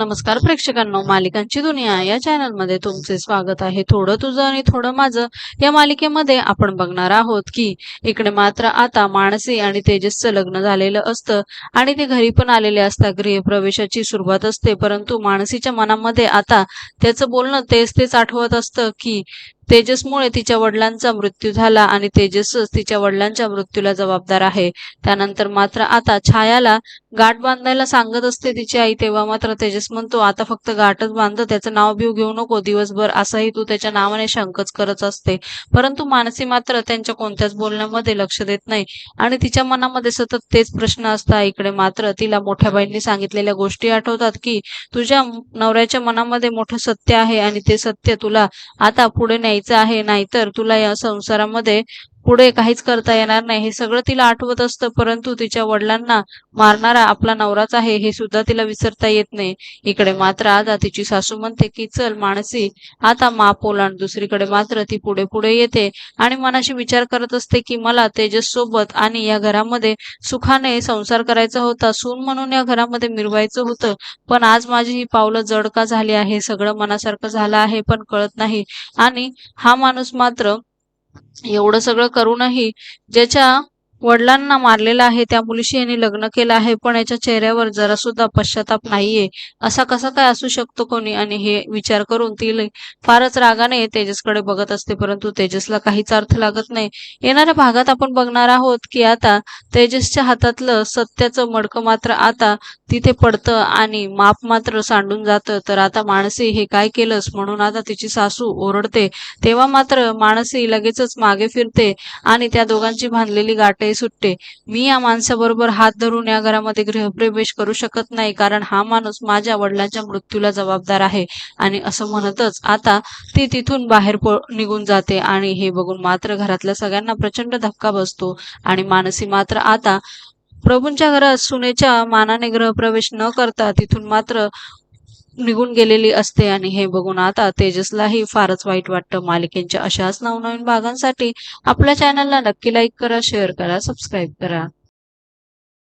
नमस्कार प्रेक्षकांनो मालिकांची दुनिया या चॅनलमध्ये तुमचे स्वागत आहे. थोडं तुझं आणि थोडं माझं या मालिकेमध्ये आपण बघणार आहोत की इकडे मात्र आता मानसी आणि तेजसचं लग्न झालेलं असतं आणि ते घरी पण आलेले असतात. गृहप्रवेशाची सुरुवात असते परंतु मानसीच्या मनामध्ये आता त्याचं बोलणं तेच तेच आठवत असतं की तेजसमुळे तिच्या वडिलांचा मृत्यू झाला आणि तेजसच तिच्या वडिलांच्या मृत्यूला जबाबदार आहे. त्यानंतर मात्र आता छायाला गाठ बांधायला सांगत असते तिची आई तेव्हा मात्र तेजस म्हणतो आता फक्त गाठच बांध त्याचं नाव बिव घेऊ नको दिवसभर असाही तू त्याच्या नावाने शंकच करत असते. परंतु मानसी मात्र त्यांच्या कोणत्याच बोलण्यामध्ये लक्ष देत नाही. आणि तिच्या मनामध्ये सतत तेच प्रश्न असतात इकडे मात्र. तिला मोठ्या बाईंनी सांगितलेल्या गोष्टी आठवतात की तुझ्या नवऱ्याच्या मनामध्ये मोठं सत्य आहे आणि ते सत्य तुला आता पुढे न्यायचं आहे नाहीतर तुला या संसारामध्ये पुढे काहीच करता येणार नाही. हे सगळं तिला आठवत असतं परंतु तिच्या वडिलांना मारणारा आपला नवराच आहे हे सुद्धा तिला विसरता येत नाही. इकडे मात्र आता तिची सासू म्हणते की चल माणसी आता माप ओलांड. दुसरीकडे मात्र ती पुढे पुढे येते आणि मनाशी विचार करत असते की मला तेजस सोबत आणि या घरामध्ये सुखाने संसार करायचा होता. सून म्हणून या घरामध्ये मिरवायचं होतं. पण आज माझी ही पावलं जड का झाली आहे? सगळं मनासारखं झालं आहे पण कळत नाही. आणि हा माणूस मात्र एवढं सगळं करूनही ज्याच्या वडिलांना मारलेला आहे त्या मुलीशी यांनी लग्न केलं आहे पण याच्या चेहऱ्यावर जरा सुद्धा पश्चाताप नाहीये. असा कसा काय असू शकतो कोणी? आणि हे विचार करून ती फारच रागाने तेजसकडे बघत असते परंतु तेजसला काहीच अर्थ लागत नाही. येणाऱ्या भागात आपण बघणार आहोत की आता तेजसच्या हातातलं सत्याचं मडकं मात्र आता तिथे पडतं आणि माप मात्र सांडून जातं. तर आता माणसी हे काय केलंस? म्हणून आता तिची सासू ओरडते. तेव्हा मात्र माणसी लगेचच मागे फिरते आणि त्या दोघांची बांधलेली गाठही सुटते. मी या माणसाबरोबर हात धरून या घरामध्ये गृहप्रवेश करू शकत नाही कारण हा माणूस माझ्या वडिलांच्या मृत्यूला जबाबदार आहे. आणि असं म्हणतच आता ती तिथून बाहेर निघून जाते आणि हे बघून मात्र घरातल्या सगळ्यांना प्रचंड धक्का बसतो. आणि मानसी मात्र आता प्रभूंच्या घरात सुनेच्या मानाने गृहप्रवेश न करता तिथून मात्र निघून गेलेली असते आणि हे बघून आता तेजसलाही फारच वाईट वाटतं. मालिकेच्या अशाच नवनवीन भागांसाठी आपल्या चॅनलला नक्की लाईक करा शेअर करा सबस्क्राईब करा.